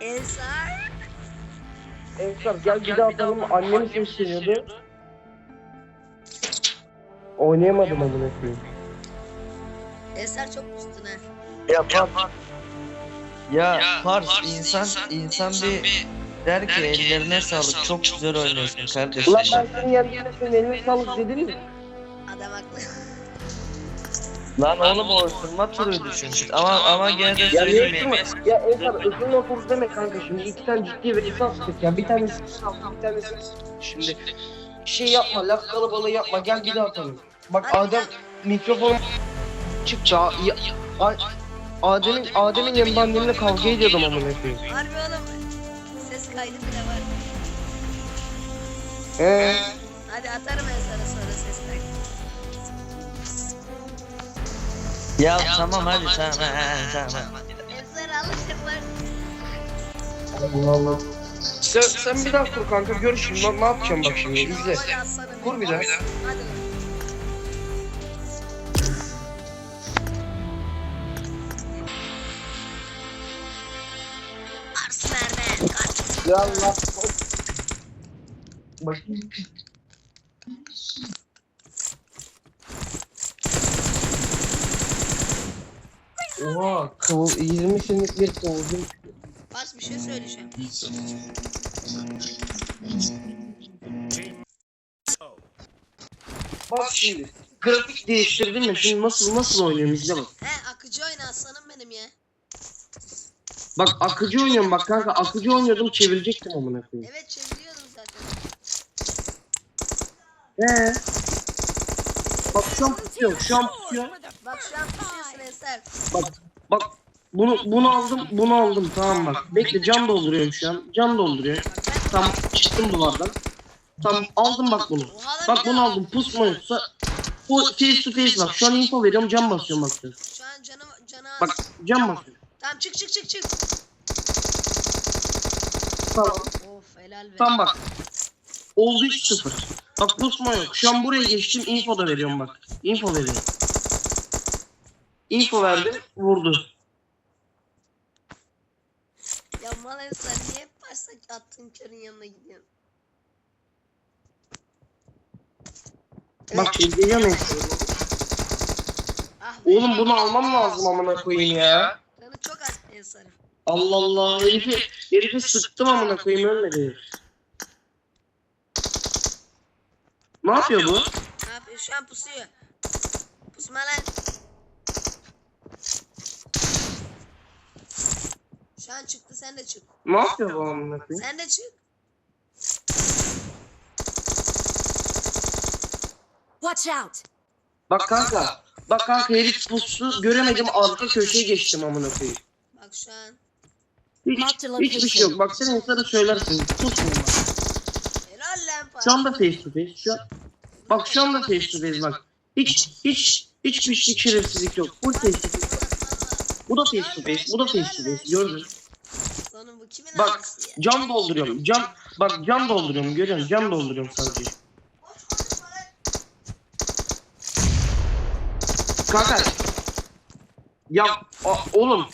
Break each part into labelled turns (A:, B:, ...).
A: Ensar.
B: Ensar gel bir daha atalım. Annem sesleniyordu. Oynayamadım amına koyayım.
A: Ensar çok üstüne.
C: Ya Pars. Ya Pars insan insan bir der ki ellerine sağlık çok güzel oynuyorsun kardeşim.
B: Ulan ben senin yerine senin eline sağlık dedim mi?
A: Adam haklı.
C: Lan oğlum o ısınma turuydu çünkü. Ama ama gene de
B: Ya niye
C: söyleyeyim.
B: ısınma? Ya Ensar ısınma otobüs deme kanka şimdi iki tane ciddi ve esas sık ya. Bir tanesi sağ, bir tanesi şimdi şey yapma laf kalabalığı yapma gel bir daha atalım. Bak Adem mikrofon çık ya. ya A- Adem'in Adem'in annemle kavga ediyordum amına koyayım.
A: Harbi oğlum. Ses kaydı bile var.
B: Ee,
A: Hadi atarım Ensar'a sonra ses kaydı.
C: Ya tamam hadi tamam ha, tamam.
A: Ensar alışırlar.
B: Allah Allah. Sen, sen bir daha kur kanka gör şimdi ne, ne yapacağım bak şimdi izle. Kur bir daha. Ya Allah. Bakayım. Oha, kıvıl 20 senelik bir kıvılcım.
A: Bas bir şey söyleyeceğim.
B: Bak şimdi. Grafik değiştirdin mi? Şimdi nasıl nasıl oynuyorum izle bak.
A: He akıcı oyna aslanım benim ya.
B: Bak akıcı oynuyorum bak kanka akıcı oynuyordum çevirecektim amına koyayım.
A: Evet çeviriyordum zaten.
B: Ee. Bak şu an tutuyor, şu an tutuyor.
A: Bak şu an tutuyorsun Eser.
B: Bak bak bunu bunu aldım, bunu aldım tamam bak. Bekle can dolduruyorum şu an. Can dolduruyor. Tam çıktım duvardan. Tamam aldım bak bunu. Bak bunu aldım. Pusma yoksa bu face to face bak. Şu an info veriyorum can basıyorum bak.
A: Şu an canım canı az.
B: Bak can basıyorum.
A: Tamam çık çık çık çık.
B: Tamam.
A: Of helal be.
B: Tam bak. Oldu 3-0. Bak pusma yok. Şu an buraya geçtim info da veriyorum bak. Info veriyorum. Info verdim vurdu.
A: Ya mal Eser niye hep başta attığın körün yanına gidiyorsun?
B: Bak izleyeceğim info.
A: Ah be.
B: Oğlum bunu almam lazım amına koyayım ya.
A: Canı çok az Eser'im.
B: Allah Allah herifi, herifi sıktım amına koyayım ölmedi. herif. Ne yapıyor bu?
A: Ne yapıyor? Şu an pusuyor. Pusma lan. Şu an çıktı sen de çık.
B: Ne yapıyor bu amına koyayım?
A: Sen de çık.
D: Watch out!
B: Bak kanka. Bak kanka herif pusu göremedim arka köşeye geçtim amına koyayım.
A: Bak şu an.
B: Hiç, hiçbir şey yok. Bak sen insana söylersin.
A: Helal lan para.
B: Şu anda face to face. Şu an... Bak şu anda face to face bak. Hiç hiç hiç pişlik şerefsizlik yok. Full face to face. Bu da face to face. Bu da face to face. Gördün.
A: Sonun bu kimin
B: Bak
A: abisi ya?
B: cam dolduruyorum. Cam bak cam dolduruyorum. Görüyorsun cam dolduruyorum sadece. Kanka. Ya a- oğlum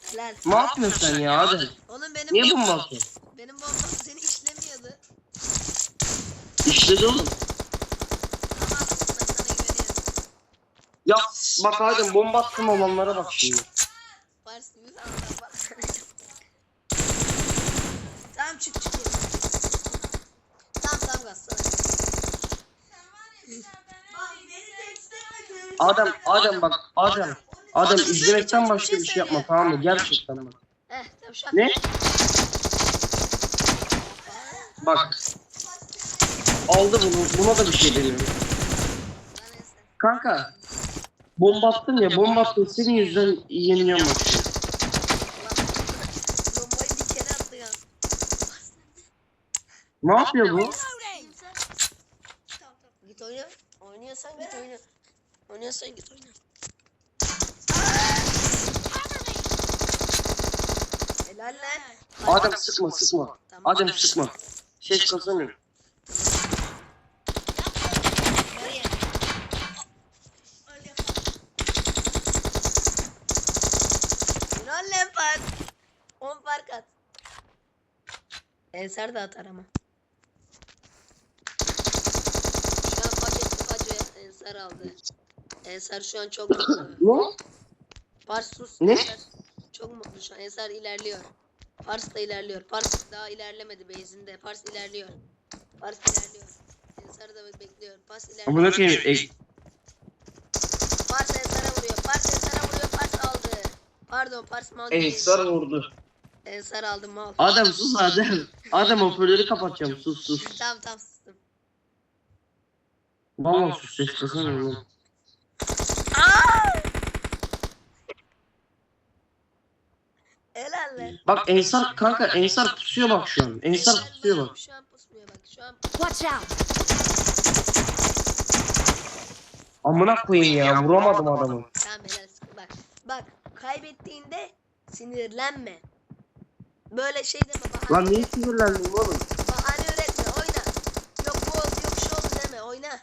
A: Helal.
B: ne yapıyorsun sen ya hadi.
A: Oğlum benim
B: Niye bomba atıyorsun?
A: Benim bombam seni işlemiyordu.
B: İşledi oğlum.
A: Ama ben sana güveniyorum.
B: Ya bak hadi bomba attım olanlara bak şimdi.
A: Pars gibi sandım bak. tamam çık çık. Tamam tamam gaz sana.
B: Adem Adem bak Adem. Adem izlemekten başka bir şey yapma tamam mı? Gerçekten bak.
A: Heh an.
B: Ne? Bak. Aldı bunu. Buna da bir şey demiyorum. Kanka. Bomba attın ya bomba attın senin yüzünden yeniliyorum bak. şimdi.
A: Ulan bombayı bir kere attı ya.
B: Ne yapıyor bu?
A: Git oyna. Oynuyorsan git oyna. Oynuyorsan git oyna. Helal lan.
B: Adem sıkma sıkma.
A: Tamam.
B: Adem sıkma. Ses kasamıyorum.
A: Nereye? Helal lan Pat. Oğlum Ensar da atar ama. Şu an paketli Paco Ensar aldı. Ensar şu an çok mutlu.
B: Ne?
A: Pars sus.
B: Ne?
A: Ensar çok mutlu şu an. Ensar ilerliyor. Pars da ilerliyor. Pars daha ilerlemedi base'inde. Pars ilerliyor. Pars ilerliyor. Ensar da bekliyor. Pars ilerliyor.
B: Amına koyayım. E,
A: Pars Ensar'a vuruyor. Pars Ensar'a vuruyor. Pars aldı. Pardon Pars mal değil.
B: Ensar vurdu.
A: Ensar aldı mal.
B: Adem sus Adem. Adem hoparlörü kapatacağım sus sus.
A: Tamam tamam sustum.
B: Valla sus ses kasana
A: Helal lan.
B: Bak Ensar kanka Ensar pusuyor bak şu an. Ensar pusuyor bak.
A: Şu an pusmuyor bak. Şu an
D: Watch out!
B: Amına koyayım ya vuramadım adamı.
A: Tamam helal sıkı bak. Bak kaybettiğinde sinirlenme. Böyle şey deme bahane.
B: Lan niye sinirlendin oğlum?
A: Bahane üretme oyna. Yok bu oldu yok şu oldu deme oyna.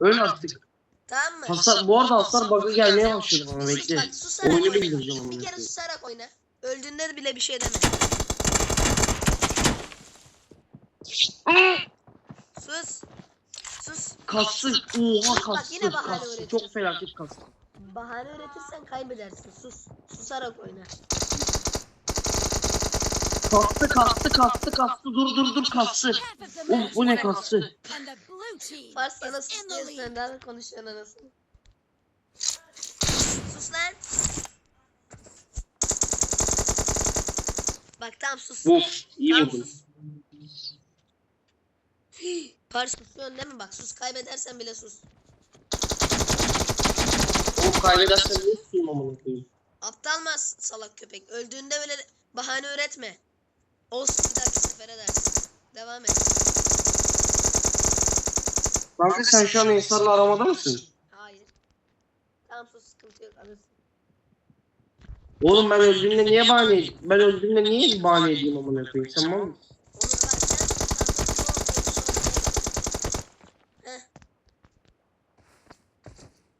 B: Öyle artık.
A: Tamam mı?
B: Hasar, bu arada hasar bug'ı gelmeye başladı bana
A: sus
B: bekle.
A: bak susarak
B: Oyunu
A: oyna.
B: bildireceğim
A: Bir kere susarak oyna. Öldüğünde bile bir şey deme. Sus. Sus.
B: Kastı. Oha
A: Bak,
B: kastı.
A: yine bahane
B: Kastı.
A: üretiyorsun.
B: Çok felaket kastı.
A: Bahane üretirsen kaybedersin. Sus. Susarak oyna.
B: Kastı kastı kastı kastı dur dur dur kastı.
D: Of
B: bu ne kastı?
D: And the blue team
A: Fars sana
D: is
A: sus
D: in the
A: diye
D: lead.
A: senden konuşuyorsun anasını. Sus lan. Bak tamam sus.
B: Of iyi vurdun.
A: sus. Pars susuyorsun değil mi? Bak sus kaybedersen bile sus.
B: O kaybedersen ne isteyeyim amına koyayım.
A: Aptal mı salak köpek? Öldüğünde böyle bahane üretme.
B: Kanka sen şu an Ensar'la aramada mısın?
A: Hayır. Tamam sus sıkıntı yok alırsın.
B: Oğlum ben öldüğümde niye bahane Ben öldüğümde niye bahane edeyim amına koyayım sen mal mısın?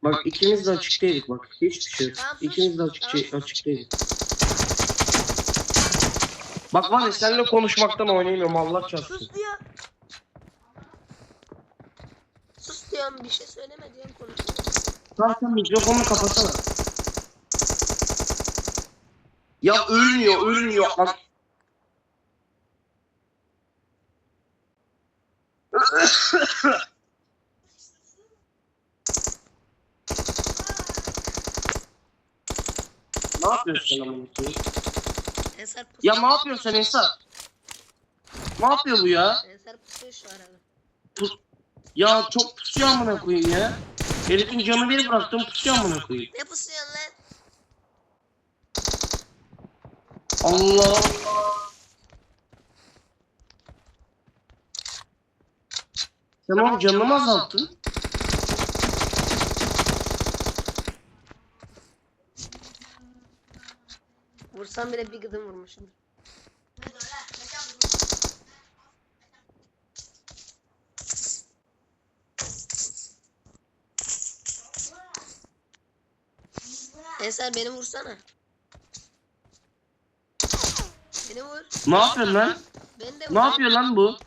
A: Bak sen
B: ikimiz de açıktaydık bak. Hiçbir şey yok. İkimiz de açık,
A: Tamam.
B: açıktaydık. Bak var ya seninle konuşmaktan oynayamıyorum Allah çarpsın.
A: Sus diyor. Diyorum bir şey söyleme diyorum konuşuyor.
B: Tamam sen mikrofonunu kapatsana. Ya ölmüyor ölmüyor. Bak. ne yapıyorsun sen amına. Ya ne yapıyorsun sen Ensar? Ne yapıyor bu ya?
A: Ensar pusuyor şu arada.
B: Ya çok pusuyor amına koyayım ya. Herifin canı bir bıraktım pusuyor amına koyayım.
A: Ne pusuyorsun lan?
B: Allah Allah. Sen canını mı azalttın?
A: Vursam bile bir gıdım vurmuşum. Ensar beni vursana. Beni vur.
B: Ne yapıyorsun lan?
A: Beni de vur.
B: Ne yapıyor lan bu?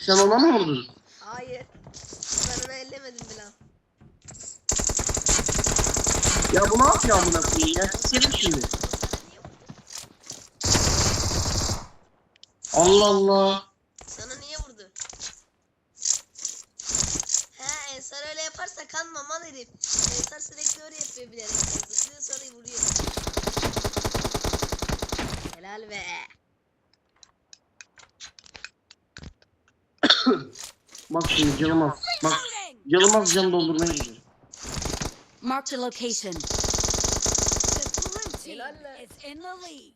B: Sen ona mı vurdun?
A: Hayır. Ben onu ellemedim bile.
B: Ya bu ne yapıyor amına koyayım ya? Sikerim şimdi. Allah Allah.
A: Sana niye vurdu? He Ensar öyle yaparsa kanma mal herif. Ensar yapıyor bilerek. Zıplıyor sonra vuruyor. Helal be.
B: Bak şimdi canım az. Bak
D: Loading!
B: canım az can doldurmaya gidiyor.
D: Location. The lead.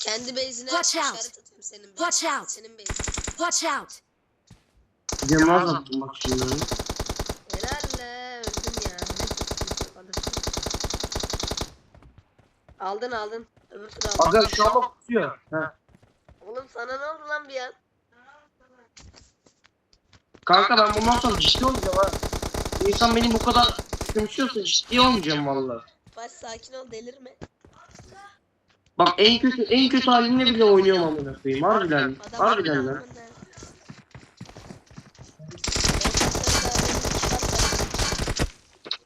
A: Kendi base'ine
D: Watch out.
A: atıyorum senin base'ine.
D: Watch out.
A: Senin base'ine.
D: Watch out!
B: Canımı azalttım bak şimdi.
A: Helal le. Öldüm ya. Neyse, sıkıntı yok, alırsın. Aldın aldın. Öbür tur aldın.
B: Aga şu an. Ha.
A: Oğlum sana ne oldu lan bir an?
B: Kanka ben bundan sonra ciddi olmayacağım ha. İnsan beni bu kadar küçümsüyorsa ciddi olmayacağım valla.
A: Baş sakin ol delirme.
B: Bak en kötü en kötü halimle bile oynuyorum amına koyayım. Harbiden.
A: Adam
B: Harbiden lan.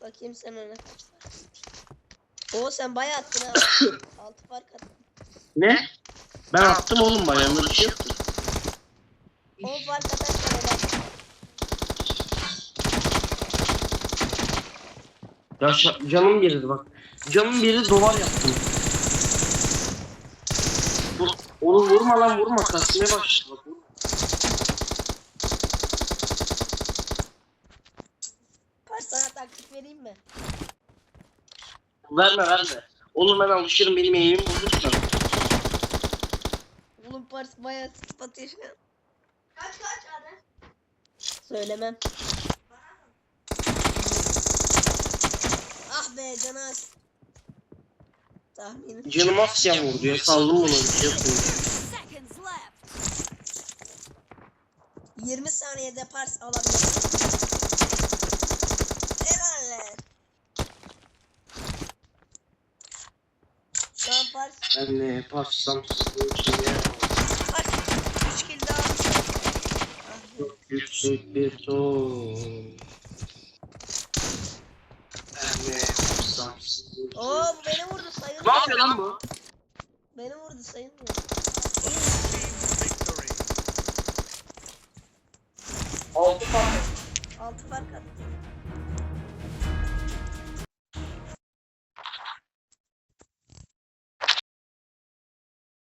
A: Bakayım sen ona Oo sen bayağı attın ha. 6 fark attın.
B: Ne? Ben attım oğlum bir şey yaptım.
A: 10 fark atarsan helal.
B: Ya şa- canım biriydi bak. Canım biri duvar yaptım. Vur, oğlum vurma lan vurma kasmaya başladı bak. vurma.
A: Kaç sana taktik vereyim mi?
B: Verme verme. Oğlum ben alışırım benim eğimim bozuksa.
A: Oğlum Pars bayağı sıkıntı atıyor şu an. Kaç kaç hadi. Söylemem. Ah be Canas. Tahminim.
B: Canım asya vurdu ya saldım ona bir şey yapayım.
D: Seconds left.
A: 20 saniyede Pars alabilir. Helal Pars
B: Ben ne yaparsam sizin için ya.
A: kaç 3 kill daha almış. Ah be.
B: Çok yüksek bir ton. Ben ne yaparsam sizin.
A: Oo bu beni vurdu sayılmıyor.
B: Ne yapıyor lan bu?
A: Beni vurdu sayılmıyor.
B: Altı fark.
A: 6 fark attı.